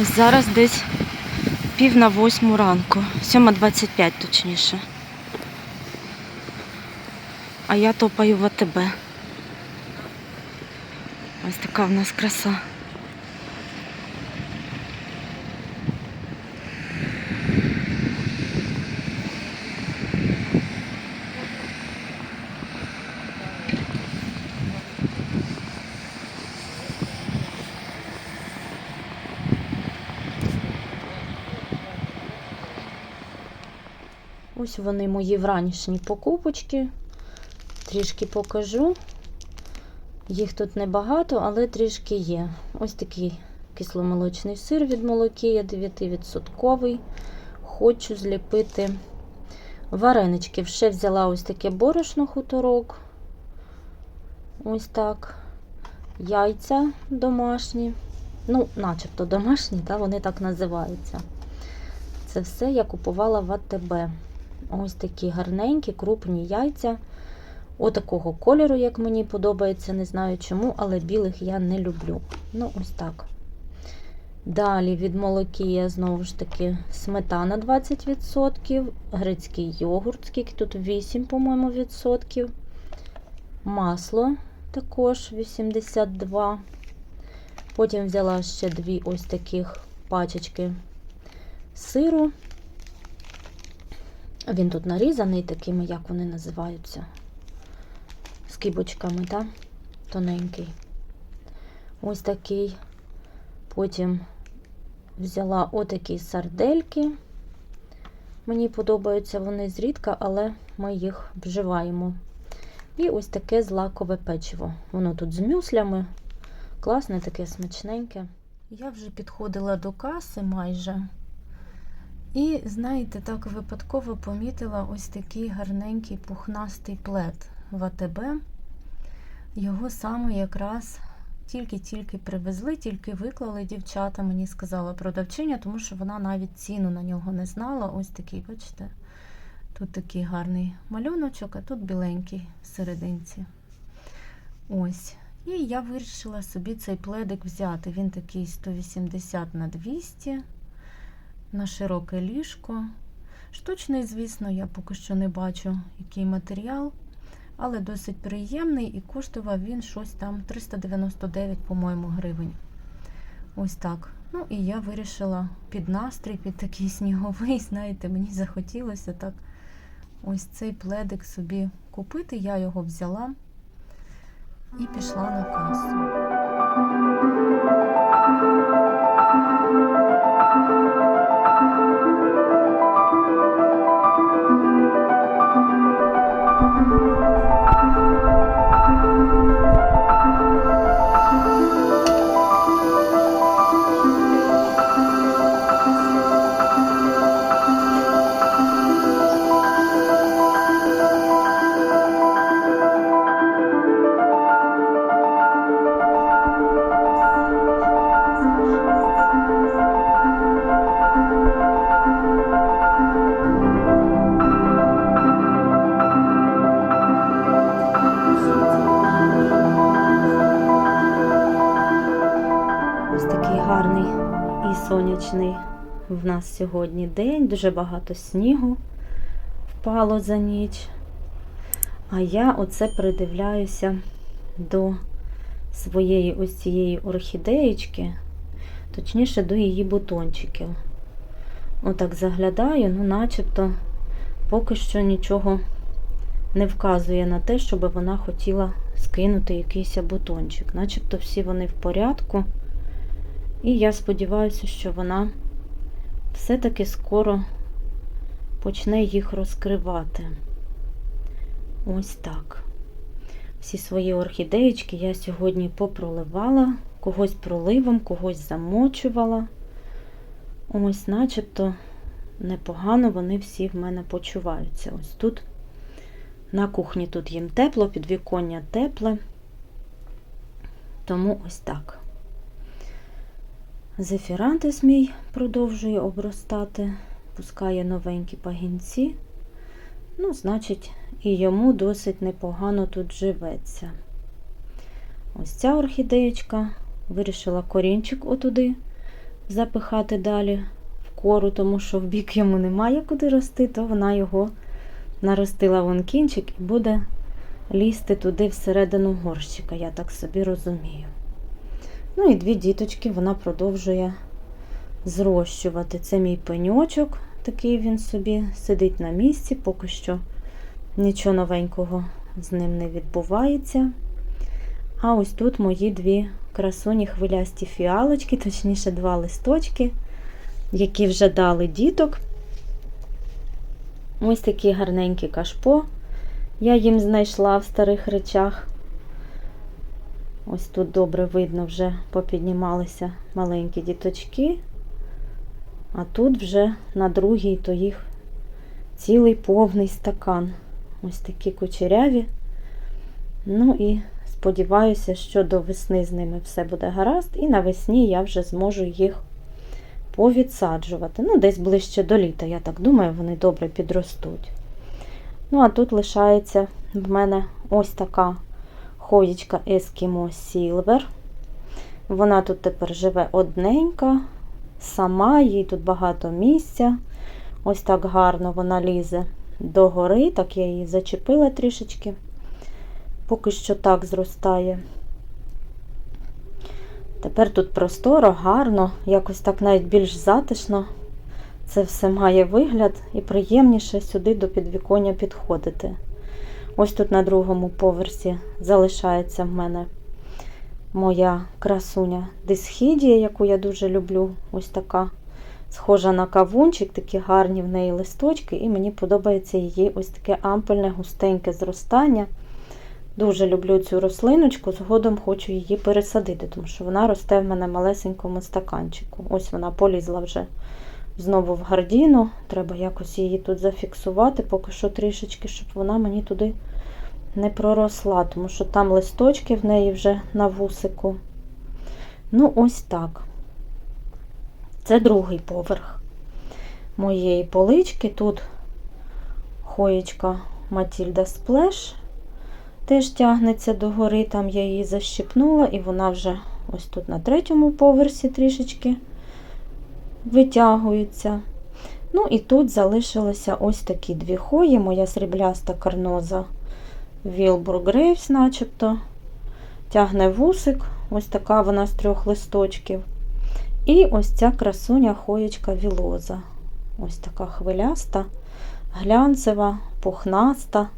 Ось зараз десь пів на восьму ранку. 7.25 точніше. А я топаю в АТБ. Ось така в нас краса. Ось вони мої вранішні покупочки. Трішки покажу. Їх тут небагато, але трішки є. Ось такий кисломолочний сир від молокія 9%. Хочу зліпити варенички. Ще взяла ось таке борошно хуторок. Ось так. Яйця домашні. Ну, начебто домашні, та вони так називаються. Це все я купувала в АТБ. Ось такі гарненькі, крупні яйця. Отакого кольору, як мені подобається, не знаю чому, але білих я не люблю. Ну, ось так. Далі від молокія, знову ж таки, сметана 20%, грецький йогурт, скільки тут 8, по-моєму, відсотків. Масло також 82. Потім взяла ще дві ось таких пачечки сиру. Він тут нарізаний такими, як вони називаються, з кибочками, так? Тоненький. Ось такий. Потім взяла отакі сардельки. Мені подобаються вони зрідка, але ми їх вживаємо. І ось таке злакове печиво. Воно тут з мюслями. Класне, таке смачненьке. Я вже підходила до каси майже. І, знаєте, так випадково помітила ось такий гарненький пухнастий плед в АТБ. Його саме якраз тільки-тільки привезли, тільки виклали дівчата, мені сказала продавчиня, тому що вона навіть ціну на нього не знала. Ось такий, бачите, тут такий гарний малюночок, а тут біленький серединці. Ось. І я вирішила собі цей пледик взяти. Він такий 180 на 200 на широке ліжко. Штучний, звісно, я поки що не бачу, який матеріал, але досить приємний і коштував він щось там 399, по-моєму, гривень. Ось так. Ну і я вирішила під настрій, під такий сніговий, знаєте, мені захотілося так ось цей пледик собі купити. Я його взяла і пішла на касу. Сонячний в нас сьогодні день. Дуже багато снігу впало за ніч. А я оце придивляюся до своєї ось цієї орхідеєчки, точніше до її бутончиків. Отак заглядаю, ну начебто поки що нічого не вказує на те, щоб вона хотіла скинути якийсь бутончик. Начебто всі вони в порядку. І я сподіваюся, що вона все-таки скоро почне їх розкривати. Ось так. Всі свої орхідеєчки я сьогодні попроливала, когось проливом, когось замочувала. Ось, начебто, непогано вони всі в мене почуваються. Ось тут на кухні тут їм тепло, підвіконня тепле. Тому ось так. Зефірантис мій продовжує обростати, пускає новенькі пагінці. Ну, значить, і йому досить непогано тут живеться. Ось ця орхідеєчка вирішила корінчик отуди запихати далі в кору, тому що в бік йому немає куди рости, то вона його наростила вон кінчик і буде лізти туди всередину горщика, я так собі розумію. Ну і дві діточки вона продовжує зрощувати. Це мій пеньочок, такий він собі сидить на місці, поки що нічого новенького з ним не відбувається. А ось тут мої дві красуні хвилясті фіалочки, точніше, два листочки, які вже дали діток. Ось такі гарненькі кашпо. Я їм знайшла в старих речах. Ось тут добре видно, вже попіднімалися маленькі діточки. А тут вже на другій то їх цілий повний стакан. Ось такі кучеряві. Ну і сподіваюся, що до весни з ними все буде гаразд, і навесні я вже зможу їх повідсаджувати. Ну, десь ближче до літа, я так думаю, вони добре підростуть. Ну, а тут лишається в мене ось така хоєчка Eskimo Silver. Вона тут тепер живе одненька, сама, їй тут багато місця. Ось так гарно вона лізе до гори, так я її зачепила трішечки. Поки що так зростає. Тепер тут просторо, гарно, якось так навіть більш затишно. Це все має вигляд і приємніше сюди до підвіконня підходити. Ось тут на другому поверсі залишається в мене моя красуня дисхідія, яку я дуже люблю. Ось така схожа на кавунчик, такі гарні в неї листочки, і мені подобається її ось таке ампельне, густеньке зростання. Дуже люблю цю рослиночку, згодом хочу її пересадити, тому що вона росте в мене малесенькому стаканчику. Ось вона полізла вже знову в гардіну. Треба якось її тут зафіксувати, поки що трішечки, щоб вона мені туди не проросла, тому що там листочки в неї вже на вусику. Ну, ось так. Це другий поверх моєї полички. Тут хоєчка Матільда Сплеш теж тягнеться догори, там я її защипнула, і вона вже ось тут на третьому поверсі трішечки витягується. Ну і тут залишилися ось такі дві хої, моя срібляста карноза Wilbur Graves начебто. Тягне вусик, ось така вона з трьох листочків. І ось ця красуня хоєчка вілоза. Ось така хвиляста, глянцева, пухнаста.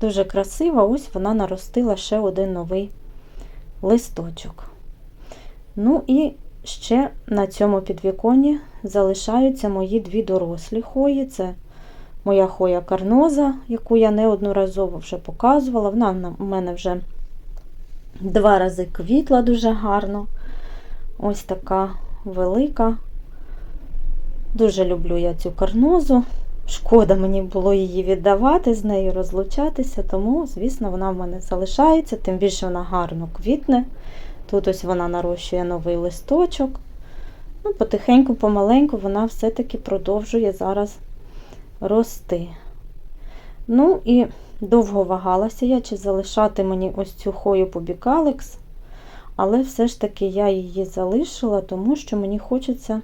Дуже красива, ось вона наростила ще один новий листочок. Ну і ще на цьому підвіконні залишаються мої дві дорослі хої. Це моя хоя карноза, яку я неодноразово вже показувала. Вона у мене вже два рази квітла дуже гарно. Ось така велика. Дуже люблю я цю карнозу. Шкода мені було її віддавати, з нею розлучатися, тому, звісно, вона в мене залишається, тим більше вона гарно квітне. Тут ось вона нарощує новий листочок. Ну, Потихеньку, помаленьку вона все-таки продовжує зараз рости. Ну і довго вагалася я, чи залишати мені ось цю хою побікалекс, але все ж таки я її залишила, тому що мені хочеться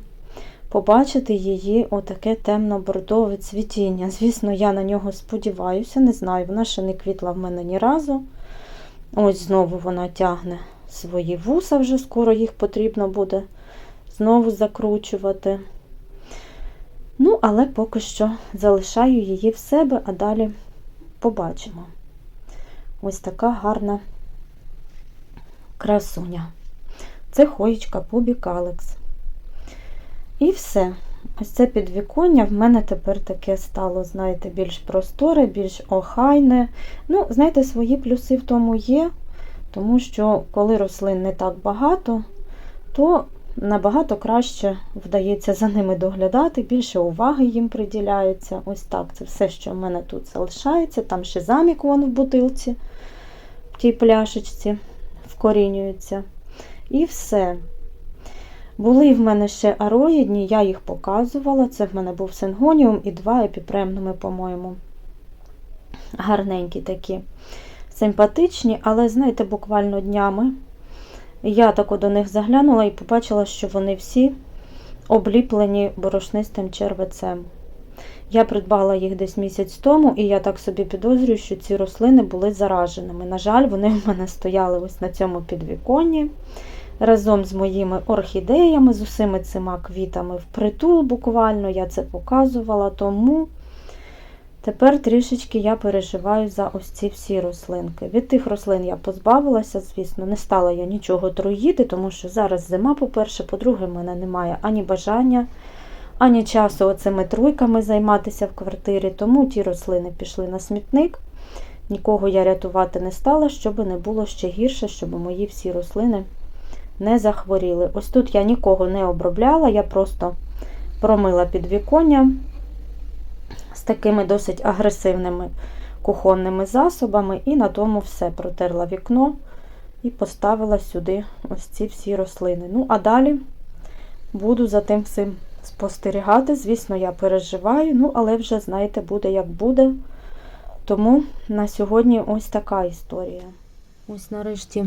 побачити її отаке темно-бордове цвітіння. Звісно, я на нього сподіваюся, не знаю, вона ще не квітла в мене ні разу. Ось знову вона тягне свої вуса, вже скоро їх потрібно буде знову закручувати. Ну, але поки що залишаю її в себе, а далі побачимо. Ось така гарна красуня. Це хоєчка Пубік Алекс. І все. Ось це підвіконня в мене тепер таке стало, знаєте, більш просторе, більш охайне. Ну, знаєте, свої плюси в тому є, тому що коли рослин не так багато, то набагато краще вдається за ними доглядати, більше уваги їм приділяється. Ось так. Це все, що в мене тут залишається. Там ще замік вон в бутилці, в тій пляшечці вкорінюється. І все. Були в мене ще ароїдні, я їх показувала. Це в мене був сингоніум і два епіпремнуми, по-моєму. Гарненькі такі, симпатичні, але, знаєте, буквально днями я так до них заглянула і побачила, що вони всі обліплені борошнистим червецем. Я придбала їх десь місяць тому, і я так собі підозрюю, що ці рослини були зараженими. На жаль, вони в мене стояли ось на цьому підвіконні разом з моїми орхідеями, з усіми цими квітами впритул буквально, я це показувала, тому тепер трішечки я переживаю за ось ці всі рослинки. Від тих рослин я позбавилася, звісно, не стала я нічого труїти, тому що зараз зима, по-перше, по-друге, в мене немає ані бажання, ані часу оцими труйками займатися в квартирі, тому ті рослини пішли на смітник. Нікого я рятувати не стала, щоб не було ще гірше, щоб мої всі рослини не захворіли. Ось тут я нікого не обробляла, я просто промила підвіконня з такими досить агресивними кухонними засобами, і на тому все протерла вікно і поставила сюди ось ці всі рослини. Ну, а далі буду за тим всім спостерігати. Звісно, я переживаю, ну, але вже, знаєте, буде як буде. Тому на сьогодні ось така історія. Ось нарешті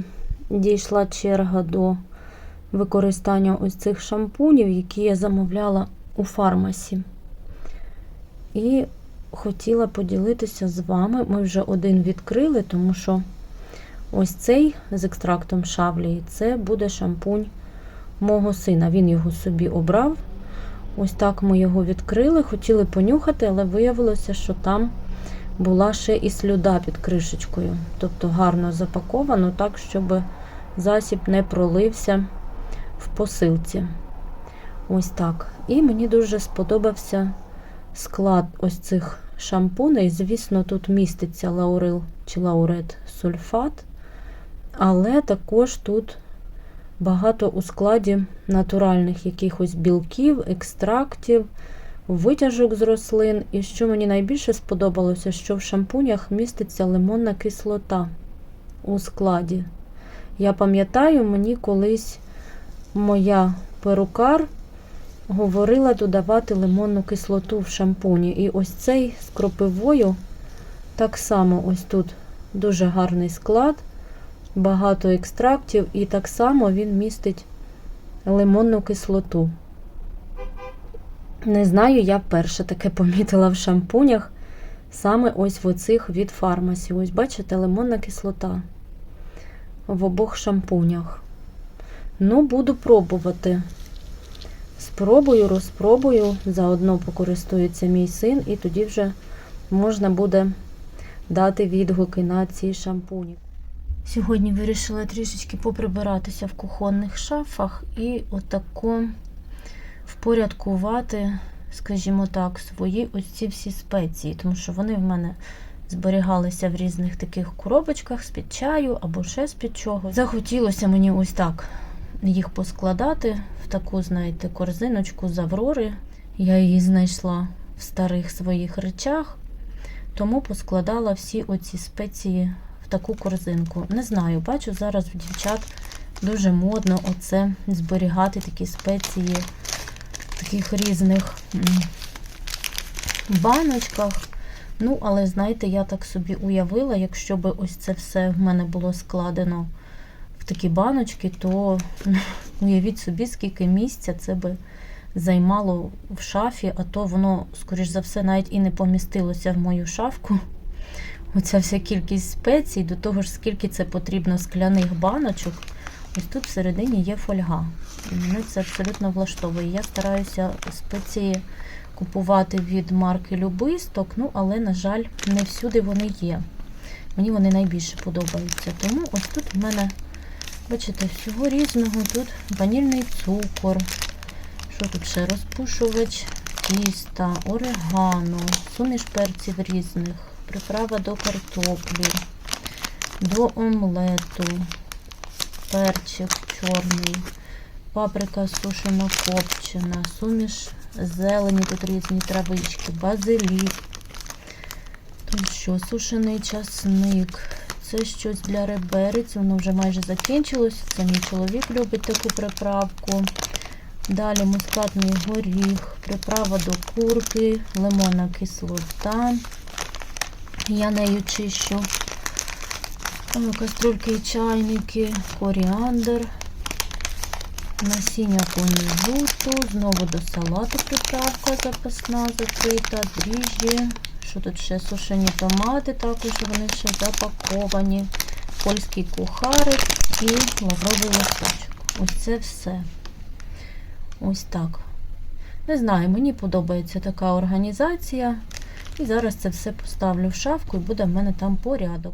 дійшла черга до використання ось цих шампунів, які я замовляла у фармасі. І хотіла поділитися з вами. Ми вже один відкрили, тому що ось цей з екстрактом шавлії це буде шампунь мого сина. Він його собі обрав. Ось так ми його відкрили, хотіли понюхати, але виявилося, що там була ще і слюда під кришечкою. Тобто гарно запаковано, так, щоб засіб не пролився в посилці. Ось так. І мені дуже сподобався склад ось цих шампуней. Звісно, тут міститься лаурил чи лаурет сульфат, але також тут багато у складі натуральних якихось білків, екстрактів, витяжок з рослин. І що мені найбільше сподобалося, що в шампунях міститься лимонна кислота у складі. Я пам'ятаю, мені колись моя перукар говорила додавати лимонну кислоту в шампуні. І ось цей з кропивою, так само ось тут дуже гарний склад, багато екстрактів, і так само він містить лимонну кислоту. Не знаю, я перше таке помітила в шампунях, саме ось в оцих від фармасі. Ось, бачите, лимонна кислота в обох шампунях. Ну, буду пробувати. Спробую, розпробую, заодно покористується мій син, і тоді вже можна буде дати відгуки на ці шампуні. Сьогодні вирішила трішечки поприбиратися в кухонних шафах і отако впорядкувати, скажімо так, свої ось ці всі спеції, тому що вони в мене зберігалися в різних таких коробочках з-під чаю або ще з-під чого. Захотілося мені ось так їх поскладати таку, знаєте, корзиночку з Аврори. Я її знайшла в старих своїх речах, тому поскладала всі оці спеції в таку корзинку. Не знаю, бачу, зараз в дівчат дуже модно оце зберігати такі спеції в таких різних баночках. Ну, але, знаєте, я так собі уявила, якщо б ось це все в мене було складено в такі баночки, то ну, уявіть собі, скільки місця це би займало в шафі, а то воно, скоріш за все, навіть і не помістилося в мою шафку. Оця вся кількість спецій, до того ж, скільки це потрібно скляних баночок. Ось тут всередині є фольга. І мене це абсолютно влаштовує. Я стараюся спеції купувати від марки Любисток, ну, але, на жаль, не всюди вони є. Мені вони найбільше подобаються. Тому ось тут в мене, бачите, всього різного. Тут ванільний цукор. Що тут ще? Розпушувач тіста, орегано, суміш перців різних, приправа до картоплі, до омлету, перчик чорний, паприка сушена копчена, суміш зелені, тут різні травички, базилік. Тут що, сушений часник. Це щось для реберець, воно вже майже закінчилось. Це мій чоловік любить таку приправку. Далі мускатний горіх, приправа до курки, лимонна кислота. Я нею чищу каструльки і чайники, коріандр, Насіння кунжуту, знову до салату приправка запасна закрита, дріжджі. Що тут ще сушені томати, також вони ще запаковані. Польський кухарик і лавровий листочок. Ось це все. Ось так. Не знаю, мені подобається така організація. І зараз це все поставлю в шафку і буде в мене там порядок.